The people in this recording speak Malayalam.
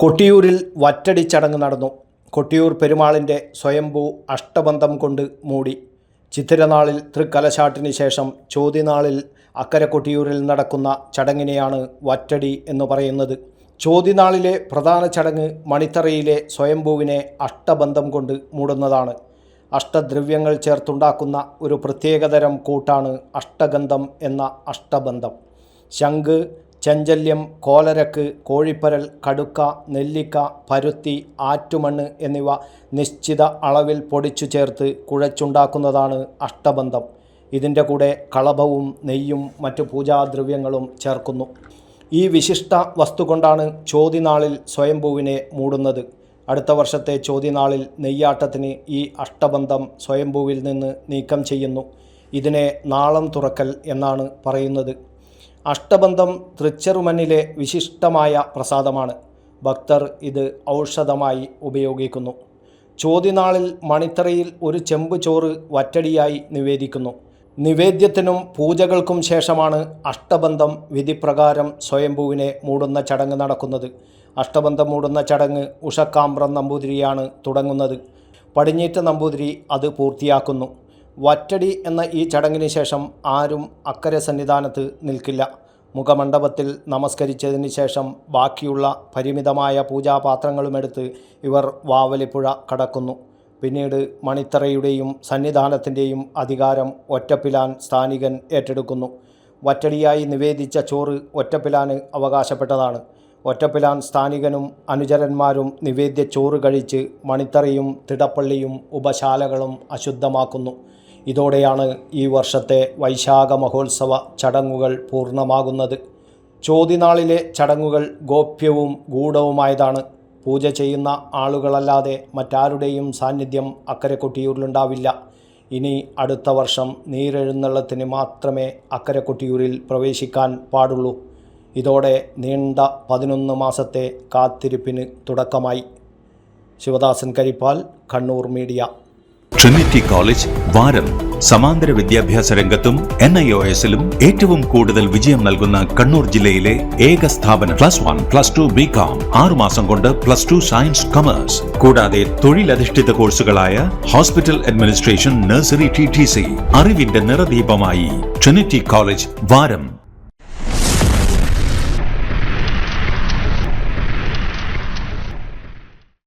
കൊട്ടിയൂരിൽ വറ്റടി ചടങ്ങ് നടന്നു. കൊട്ടിയൂർ പെരുമാളിന്റെ സ്വയംഭൂ അഷ്ടബന്ധം കൊണ്ട് മൂടി. ചിത്തിരനാളിൽ തൃക്കലശാട്ടിന് ശേഷം ചോദ്യനാളിൽ അക്കര കൊട്ടിയൂരിൽ നടക്കുന്ന ചടങ്ങിനെയാണ് വറ്റടി എന്ന് പറയുന്നത്. ചോദ്യനാളിലെ പ്രധാന ചടങ്ങ് മണിത്തറയിലെ സ്വയംഭൂവിനെ അഷ്ടബന്ധം കൊണ്ട് മൂടുന്നതാണ്. അഷ്ടദ്രവ്യങ്ങൾ ചേർത്തുണ്ടാക്കുന്ന ഒരു പ്രത്യേകതരം കൂട്ടാണ് അഷ്ടഗന്ധം എന്ന അഷ്ടബന്ധം. ശംഖ് ചഞ്ചല്യം കോലരക്ക് കോഴിപ്പരൽ കടുക്ക നെല്ലിക്ക പരുത്തി ആറ്റുമണ്ണ് എന്നിവ നിശ്ചിത അളവിൽ പൊടിച്ചു ചേർത്ത് കുഴച്ചുണ്ടാക്കുന്നതാണ് അഷ്ടബന്ധം. ഇതിന്റെ കൂടെ കളഭവും നെയ്യും മറ്റു പൂജാദ്രവ്യങ്ങളും ചേർക്കുന്നു. ഈ വിശിഷ്ട വസ്തു കൊണ്ടാണ് ചോതിനാളിൽ സ്വയംഭൂവിനെ മൂടുന്നത്. അടുത്ത വർഷത്തെ ചോതിനാളിൽ നെയ്യാട്ടത്തിന് ഈ അഷ്ടബന്ധം സ്വയംഭൂവിൽ നിന്ന് നീക്കം ചെയ്യുന്നു. ഇതിനെ നാളം തുറക്കൽ എന്നാണ് പറയുന്നത്. അഷ്ടബന്ധം തൃച്ചെറുമണ്ണിലെ വിശിഷ്ടമായ പ്രസാദമാണ്. ഭക്തർ ഇത് ഔഷധമായി ഉപയോഗിക്കുന്നു. ചോദ്യനാളിൽ മണിത്തറയിൽ ഒരു ചെമ്പ് ചോറ് വറ്റടിയായി നിവേദിക്കുന്നു. നിവേദ്യത്തിനും പൂജകൾക്കും ശേഷമാണ് അഷ്ടബന്ധം വിധിപ്രകാരം സ്വയംഭൂവിനെ മൂടുന്ന ചടങ്ങ് നടക്കുന്നത്. അഷ്ടബന്ധം മൂടുന്ന ചടങ്ങ് ഉഷക്കാമ്പ്രം നമ്പൂതിരിയാണ് തുടങ്ങുന്നത്. പടിഞ്ഞീറ്റ നമ്പൂതിരി അത് പൂർത്തിയാക്കുന്നു. വറ്റടി എന്ന ഈ ചടങ്ങിന് ശേഷം ആരും അക്കരെ സന്നിധാനത്ത് നിൽക്കില്ല. മുഖമണ്ഡപത്തിൽ നമസ്കരിച്ചതിന് ശേഷം ബാക്കിയുള്ള പരിമിതമായ പൂജാപാത്രങ്ങളുമെടുത്ത് ഇവർ വാവലിപ്പുഴ കടക്കുന്നു. പിന്നീട് മണിത്തറയുടെയും സന്നിധാനത്തിന്റെയും അധികാരം ഒറ്റപ്പിലാൻ സ്ഥാനികൻ ഏറ്റെടുക്കുന്നു. വറ്റടിയായി നിവേദിച്ച ചോറ് ഒറ്റപ്പിലാന് അവകാശപ്പെട്ടതാണ്. ഒറ്റപ്പിലാൻ സ്ഥാനികനും അനുചരന്മാരും നിവേദ്യ ചോറ് കഴിച്ച് മണിത്തറയും തിടപ്പള്ളിയും ഉപശാലകളും അശുദ്ധമാക്കുന്നു. ഇതോടെയാണ് ഈ വർഷത്തെ വൈശാഖ മഹോത്സവ ചടങ്ങുകൾ പൂർണമാകുന്നത്. ചോതിനാളിലെ ചടങ്ങുകൾ ഗോപ്യവും ഗൂഢവുമായതാണ്. പൂജ ചെയ്യുന്ന ആളുകളല്ലാതെ മറ്റാരുടെയും സാന്നിധ്യം അക്കരെ കൊട്ടിയൂരിലുണ്ടാവില്ല. ഇനി അടുത്ത വർഷം നീരെഴുന്നള്ളത്തിന് മാത്രമേ അക്കരെ കൊട്ടിയൂരിൽ പ്രവേശിക്കാൻ പാടുള്ളൂ. ഇതോടെ നീണ്ട പതിനൊന്ന് മാസത്തെ കാത്തിരിപ്പിന് തുടക്കമായി. Sivadasan Karippal Kannur media. Trinity college വാരം സമാന്തര വിദ്യാഭ്യാസ രംഗത്തും എൻ ഐ ഒ എസിലും ഏറ്റവും കൂടുതൽ വിജയം നൽകുന്ന കണ്ണൂർ ജില്ലയിലെ ഏക സ്ഥാപനം plus one plus two B com ആറുമാസം കൊണ്ട് പ്ലസ് ടു സയൻസ് കൊമേഴ്സ് കൂടാതെ തൊഴിലധിഷ്ഠിത കോഴ്സുകളായ hospital administration nursery T T C അറിവിന്റെ നിറദീപമായി ട്രിനിറ്റി കോളേജ് വാരം